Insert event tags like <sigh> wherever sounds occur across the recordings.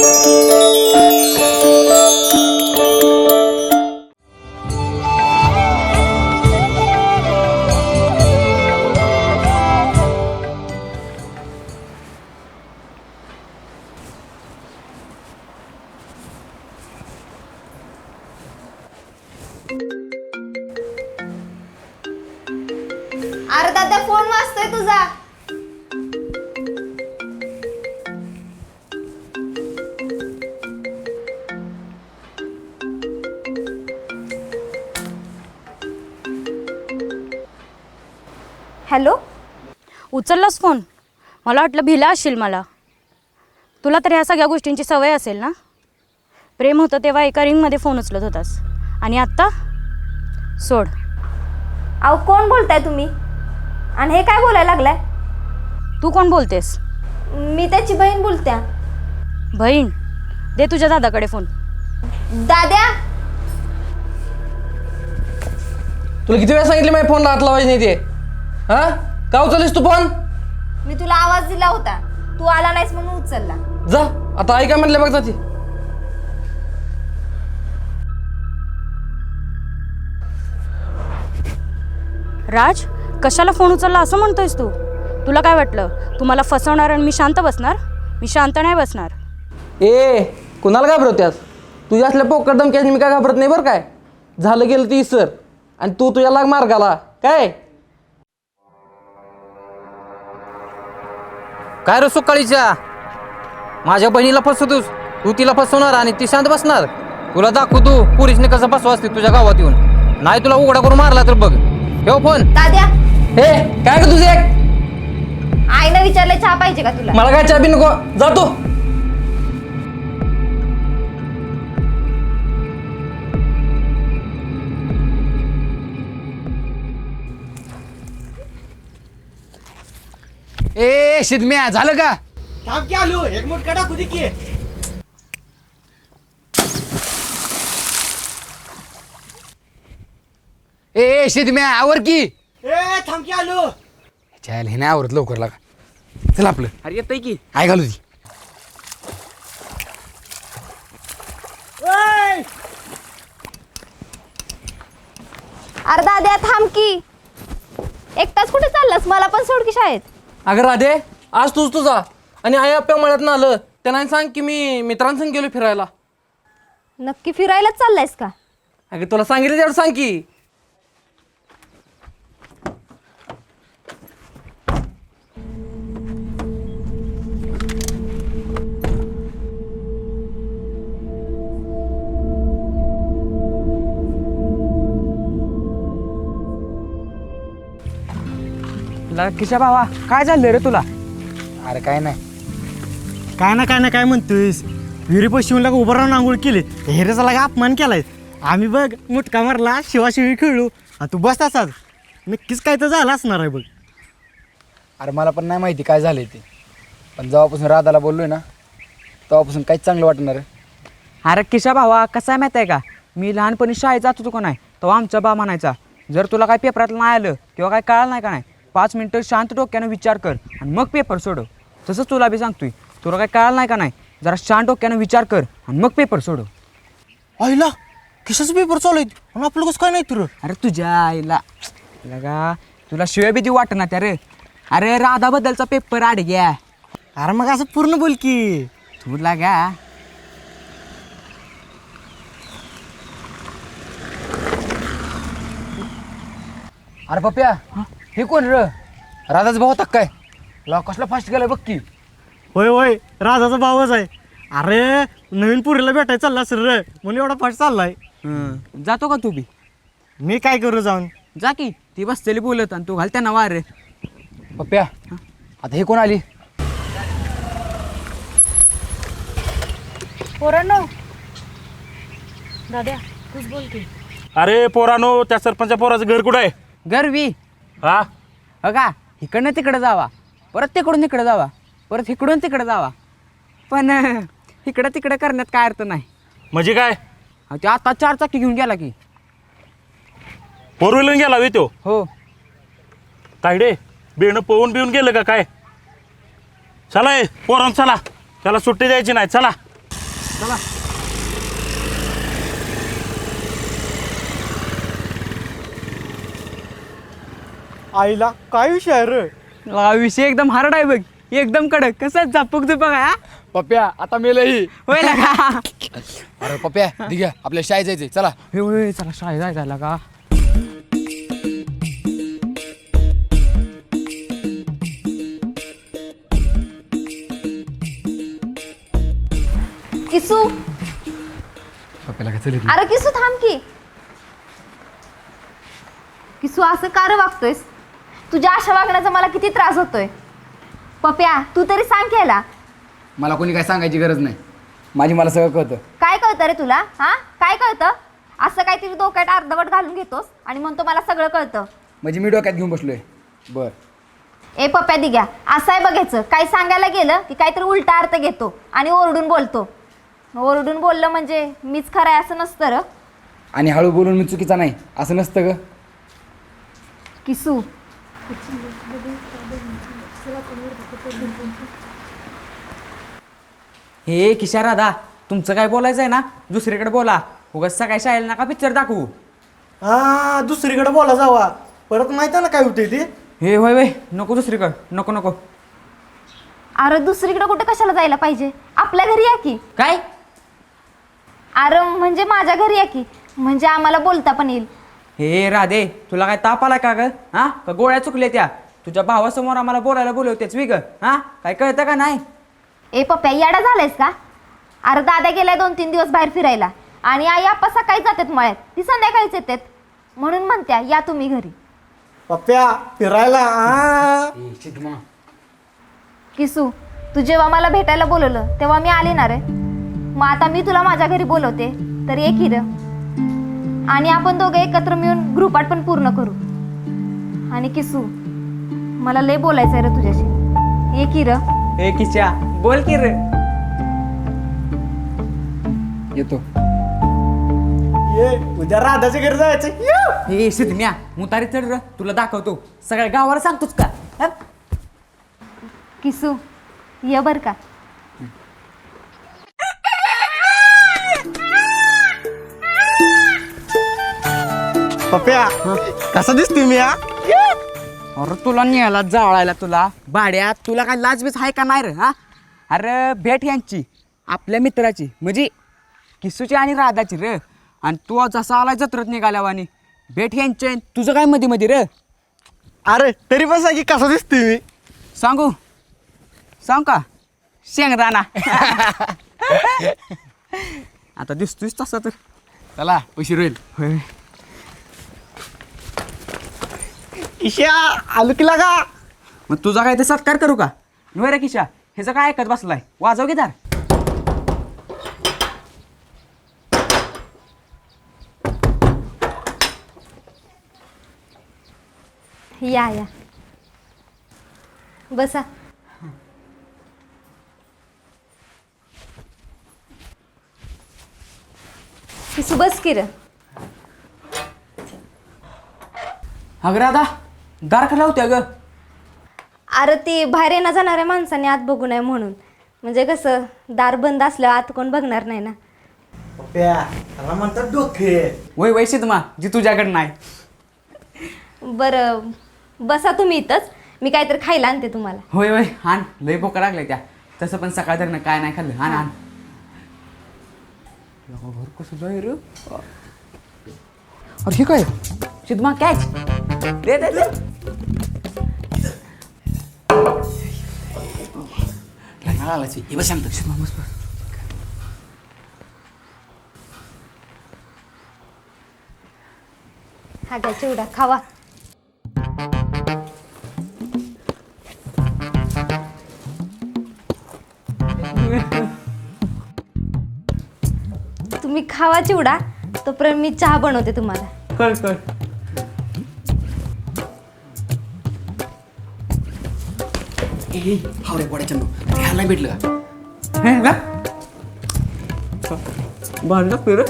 अरे hello? उचललास phone? मला वाटलं भिला असशील मला. तुला तर ह्या सगळ्या गोष्टींची सवय असेल ना? प्रेम होतं तेव्हा एका रिंगमध्ये फोन उचलत होतास. आणि आत्ता? सोड. अहो कोण बोलताय तुम्ही? आणि हे काय बोलायला लागलाय? तू कोण बोलतेस? मी त्याची बहीण बोलत्या. बहीण? दे तुझ्या दादाकडे फोन. दाद्या! तुला किती वेळा सांगितले माझ्या फोनला हात लावायची नाही ते? हा? का उचललीस तू फोन मी तुला आवाज दिला होता. तू आला नाहीस म्हणून उचलला. जा. आता आई काय म्हणले बघ जा ती राज कशाला फोन उचलला असं म्हणतोयस तू? तुला काय वाटलं? तू मला फसवणार आणि मी शांत बसणार? मी शांत नाही बसणार. ए कुणाला घाबरवत्यास तुझ्या असल्या पोकर दमक्याने मी काय घाबरत नाही बरं काय? झालं गेलं ती सर आणि तू तुझ्या लाग मार्गाला. काय? काय रे सुकाळीच्या? माझ्या बहिणीला फसवतोस. तू तिला फसवणार आणि ती शांत बसणार. तुला दाखवू तू पुरीसने कसं फसवा असते तुझ्या गावात येऊन. नाही तुला उघडा करून मारला तर बघ. ठेव फोन. दाद्या. हे काय का तुझे आईनं विचारलं चहा पाहिजे का तुला? मला काय चहा बी नको? जातो ए शिदम्या झालं का? थांब की आलो एक मोठ कडा खुदी की. ए शिदम्या आवर की. ए थांब की आलो. चाल हे नाही आवरत लवकर लागा. चल आपलं. अरे येतंय की. आय घालू ती. ओय! अरे दाद्या थांब की. एकटाच कुठे चाललास? मला पण सोड की शाळेत. अगं राधे आज तूच तुझा. आणि आई आप्या मळ्यात ना आलं त्यांना सांग की मी मित्रांसंग गेलो फिरायला. नक्की फिरायलाच चाललायस का? अगं तुला सांगितलं तेवढं सांग की. किशा भावा काय झालं रे तुला? अरे काय नाही. काय ना काय ना काय म्हणतोयस. विहिरी पश्चिमला उभं राहून आंघोळ केली. हेरेचा लागा अपमान केलाय. आम्ही बघ मुटका मारला शिवाशिवी खेळलो. आणि तू बस तसाच नक्कीच काय तर झालं असणार आहे बघ. अरे मला पण नाही माहिती काय झालंय ते. पण जेव्हापासून राधाला बोललोय ना तेव्हापासून काहीच चांगलं वाटणार आहे. अरे किशा भावा कसा आहे माहिती आहे का? मी लहानपणी शाळेत जात होतो का नाही तेव्हा आमचा बा म्हणायचा जर तुला काय पेपरात नाही आलं किंवा काय कळालं नाही का नाही पाच मिनटं शांत डोक्यानं विचार कर आणि मग पेपर सोडव. तसंच तुला बी सांगतोय. तुला काय कळालं नाही का नाही? जरा शांत डोक्यानं विचार कर आणि मग पेपर सोडव. आईला कशाच पेपर चालू आहे? आणि आपलं कसं काय नाही तुर? अरे तुझ्या आईला. लगा तुला शिवाय भीती वाटत ना त्या रे अरे राधाबद्दलचा पेपर आड घ्या. अरे मग असं पूर्ण बोल की. तू लागा. अरे पप्प्या हे कोण र? राधाचा भाऊ होता काय? ला कसला फास्ट गेलाय बघ की. होय होय. राजाचा भावच आहे. अरे नवीन पुरीला भेटायला चालला सर रे. म्हणून एवढा फास्ट चाललाय. हं, जातो का तू बी? मी काय करू जाऊन? जा की. ती बसलेली बोलत आणि तू घाल त्यांना वार रे. पप्प्या आता हे कोण आली? पोरांनो. दाद्या तूच बोल की. अरे पोरानो त्या सरपंचा पोराचं घर कुठं आहे? गरवी हा? बघा इकडनं तिकडं जावा. परत तिकडून तिकडं जावा. परत इकडून तिकडं जावा. पण अं, इकडं तिकडं करण्यात काय अर्थ नाही. म्हणजे काय? अहो, ते आता चार चाकी घेऊन गेला की. फोर व्हीलर गेला वे तो? हो. तायडे बेणं पळून बिवून गेलं का काय? चला ए पोरान चला. त्याला सुट्टी द्यायची नाही. चला. आईला काय विषय आहे रे? ला, विषय एकदम हार्ड आहे बघ. एकदम कडक. कसं झापूक झुपक आहे हा? पप्प्या आता मेलही होय ना का? अरे पप्प्या दिघ्या आपल्या शाळेत जायचंय. चला. होय, होय चला शाळेत जायला का? किसू? पप्प्याला काय अरे किसू थांब की. किसू असं का रे वागतोयस? तुझ्या अशा वागण्याचा मला किती त्रास होतोय. पप्या तू तरी सांग केला मला कोणी काय सांगायची गरज नाही. माझी मला सगळं कळतं. काय कळतं रे तुला? हा? काय कळतं? असं काहीतरी डोक्यात अर्धवट घालून घेतोस आणि म्हणतो मला सगळं कळतं. म्हणजे मी डोक्यात घेऊन बसलोय. बर. ए पप्प्या दिग्या असं आहे बघायचं. काही सांगायला गेलं की काहीतरी उलटा अर्थ घेतो आणि ओरडून बोलतो. ओरडून बोललं म्हणजे मीच खरं आहे असं नसतं र. आणि हळू बोलून मी चुकीचा नाही. असं नसतं ग. किसू. हे किशा राधा तुमचं काय बोलायचं आहे ना? दुसरीकडे बोला. उगाच सकाळी शाळेला नका पिक्चर दाखवू. हा दुसरीकडे बोला जावा. परत माहिती ना काय होते ते? हे होय होय नको दुसरीकडं. नको नको. अरे दुसरीकडे कुठे कशाला जायला पाहिजे? आपल्या घरी या की. काय? अरे म्हणजे माझ्या घरी या की. म्हणजे आम्हाला बोलता पण येईल. हे राधे तुला काय ताप आला का ग? हा? का गोळ्या चुकल्या त्या? तुझ्या भावासमोर आम्हाला बोलायला बोलवतेच वी ग हा? काय कळतं का नाही? ए पप्प्या याडा झालायस का? अरे दादा गेलाय दोन तीन दिवस बाहेर फिरायला. आणि आई आप्पा सकाळी जातात मळ्यात. ती संध्याकाळीच येतात. म्हणून म्हणत्या या तुम्ही घरी. पप्प्या फिरायला किसू तू जेव्हा मला भेटायला बोलवलं तेव्हा मी आले ना रे. मग आता मी तुला माझ्या घरी बोलवते. तर ये की र आणि आपण दोघे एकत्र मिळून गृहपाठ पण पूर्ण करू. आणि किसू मला लय बोलायचं आहे रे तुझ्याशी. ये की र. हे किशा बोल की रे. येतो. ये उद्या राधाच्या घरी जायचं ये. हे सिद्धम्या मुतारी चढ र. तुला दाखवतो. सगळ्या गावाला सांगतोच का? हा? किसू ये बर का. पप्प्या कसा दिसतोय मी हा? अरे तुला न्यायला जाळायला तुला. भाड्या तुला काय लाजबीज आहे का नाही रे हा? अरे भेट यांची आपल्या मित्राची म्हणजे किसूची आणि राधाची रे. आणि तू जसा आलाय जत्रत निघाल्यावानी. भेट यांची. तुझं काय मध्ये मध्ये रे? अरे तरी पण सांग की कसा दिसतोय मी. सांगू? सांग का? शेंगदाणा. <laughs> आता दिसतोयस तसा तर. चला पैसे राहील होय. ईशा आलो की लागा. मग तुझा काय ते सत्कार करू का? नव्हे रे किशा ह्याचं काय ऐकत बसलाय? वाजव की दार. या या. बसा. किसू बस की र अगं राधा. दार का लावत्या ग. अरे ती बाहेर येणं जाणाऱ्या माणसाने आत बघू नये म्हणून. म्हणजे कसं दार बंद असल्यावर आत कोण बघणार नाही ना. त्याला म्हणतात डोके. वय वैशित मा जी तुझ्याकडं नाही. बरं बसा तुम्ही इथंच. मी काहीतरी खायला आणते तुम्हाला. होय होय आण. लय भोका लागल्या त्या. तसं पण सकाळ धरणं काय नाही खाल्लं. आण आण. घर कसं जाय रे. अरे हे काय? सिद्धमा कॅच. दे दे दे. हे बस सांगतो हा घ्या चिवडा खावा. तुम्ही खावा चिवडा तोपर्यंत मी चहा बनवते तुम्हाला. कर कर. हावरे पोड्याच्या ह्याला भेटलं का? का भांडण फिर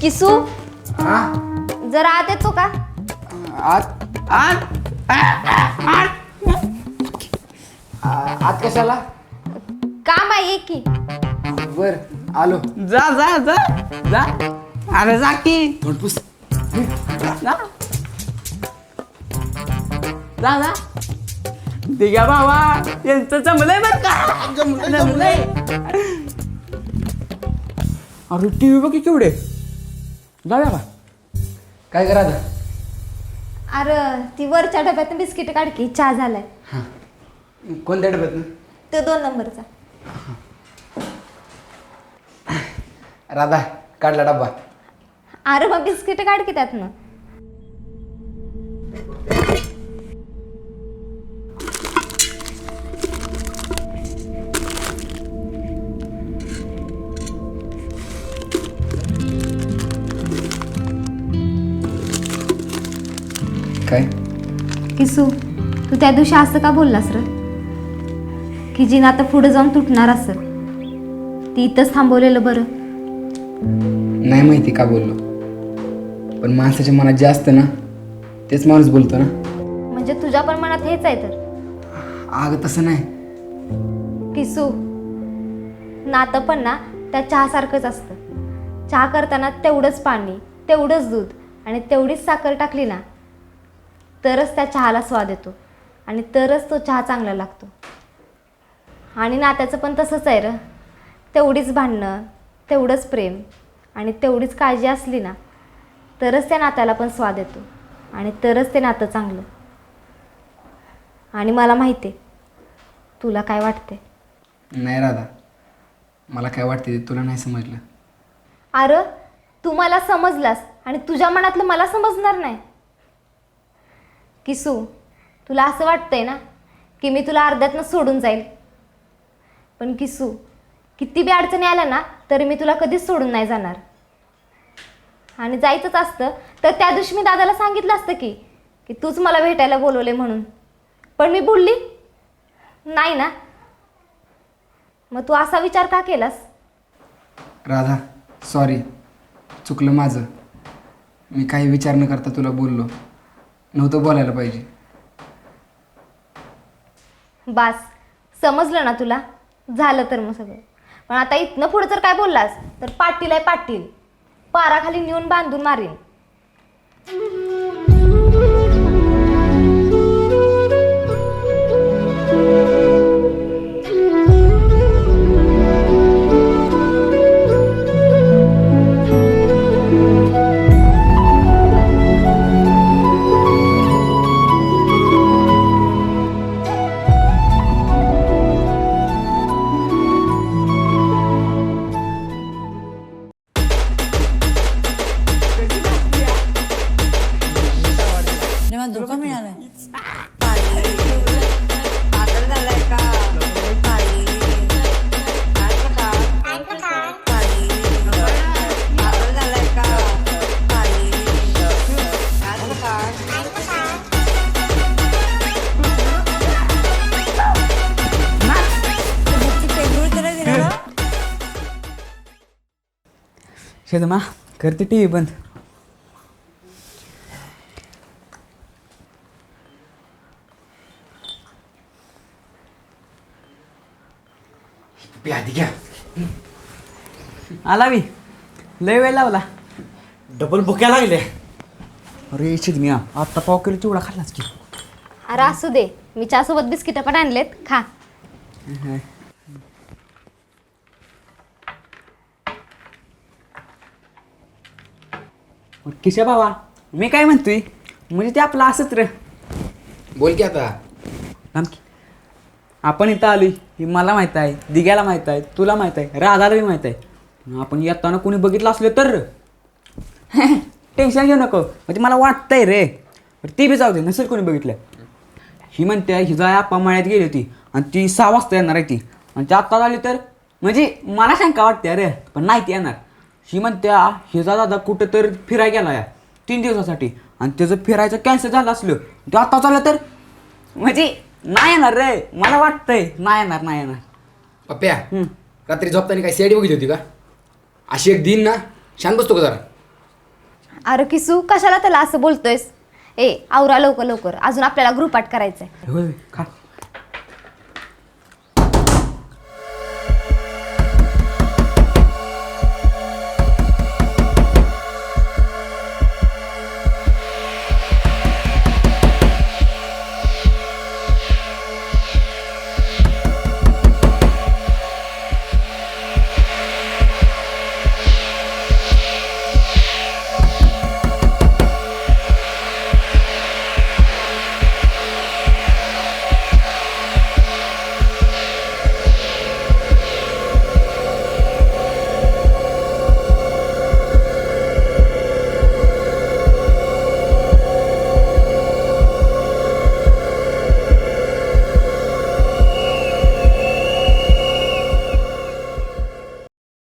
किसू? जरा आत येतो का? आत आत आत. कशाला? काम आहे की. बर आलो. जा जा जा जा. अरे जा की. थोडपूस जा. जा जा. दिघ्या भावा यांचं जमलंय बरं का? जमलंय अरे टी व्ही बघ की केवढे? जाऊया का काय करा आता? अरे ती वरच्या डब्यातून बिस्किट काढ की चहा झालाय. कोणत्या डब्यात तो दोन नंबरचा. राधा काढला डब्बा. अरे मग बिस्किट काढ की त्यातनं. काय? किसू तू त्या दिवशी असं का बोललास र? की जी आता पुढे जाऊन तुटणार असं? ती इथंच थांबवलेलं बरं. नाही माहिती का बोललो. पण माणसाच्या मनात जे असतं ना तेच माणूस बोलतो ना. म्हणजे तुझ्या पण मनात हेच आहे तर. अगं तसं नाही. किसू नातं पण ना त्या चहासारखंच असतं. चहा करताना तेवढंच पाणी तेवढंच दूध आणि तेवढीच साखर टाकली ना तरच त्या चहाला स्वाद येतो आणि तरच तो चहा चांगला लागतो. आणि नात्याचं पण तसंच आहे र. तेवढीच भांडणं तेवढंच प्रेम आणि तेवढीच काळजी असली ना तरच त्या नात्याला पण स्वाद येतो आणि तरच ते नातं चांगलं. आणि मला माहिती आहे तुला काय वाटते नाही राधा मला काय वाटते ते तुला नाही समजलं. अरे तू मला समजलास आणि तुझ्या मनातलं मला समजणार नाही. किसू तुला असं वाटतंय ना की मी तुला अर्ध्यातनं सोडून जाईल. पण किसू किती बी अडचणी आल्या ना तरी मी तुला कधीच सोडून नाही जाणार. आणि जायचंच असतं तर त्या दिवशी मी दादाला सांगितलं असतं की की तूच मला भेटायला बोलवले म्हणून. पण मी बोलली नाही ना. मग तू असा विचार का केलास? राधा सॉरी चुकलं माझं. मी काही विचार न करता तुला बोललो. नव्हतं बोलायला पाहिजे. बास समजलं ना तुला? झालं तर मग सगळं. पण आता इथनं पुढे जर काय बोललास तर पाटील आहे पाटील. पाराखाली नेऊन बांधून मारीन. शेदमा करते टी व्ही बंद. आधी घ्या. आला मी लय वेळ लावला. डबल भुक्या लागले. अरे शिदमिया आत्ता पाव किलो चिवडा खाल्लाच की. अरे असू दे. मी चहासोबत बिस्किटं पण आणलेत. खा. किशा बाबा मी काय म्हणतोय? म्हणजे ते आपलं असंच रे. बोल की आता. थांब की. आपण इथं आलोय ही मला माहीत आहे दिग्याला माहीत आहे तुला माहीत आहे राधाला बी माहीत आहे. आपण येताना कोणी बघितलं असलं तर टेन्शन <laughs> घेऊ नको. म्हणजे मला वाटतंय रे. ती बी जाऊ दे नसेल कोणी बघितलं. ही म्हणते हिजा आप्पा मळ्यात गेली होती. आणि ती सहा वाजता येणार आहे ती. आणि ती आत्ता झाली तर म्हणजे मला शंका वाटते अरे पण नाही ती येणार. ही म्हणते हिजा दादा कुठं तर फिरायला गेला या तीन दिवसासाठी. आणि त्याचं फिरायचं कॅन्सल झालं असलं. ते आत्ता चाललं तर? म्हणजे नाही येणार रे. मला वाटतंय नाही येणार नाही येणार. पप्प्या हम्म. रात्री झोपताना काय सीआयडी बघितली होती का? अशी एक दिन ना शांत बसतो का जरा? अरे किसू कशाला त्याला असं बोलतोयस? ए आवरा लवकर लवकर. अजून आपल्याला ग्रुप आट करायचं आहे होय खा.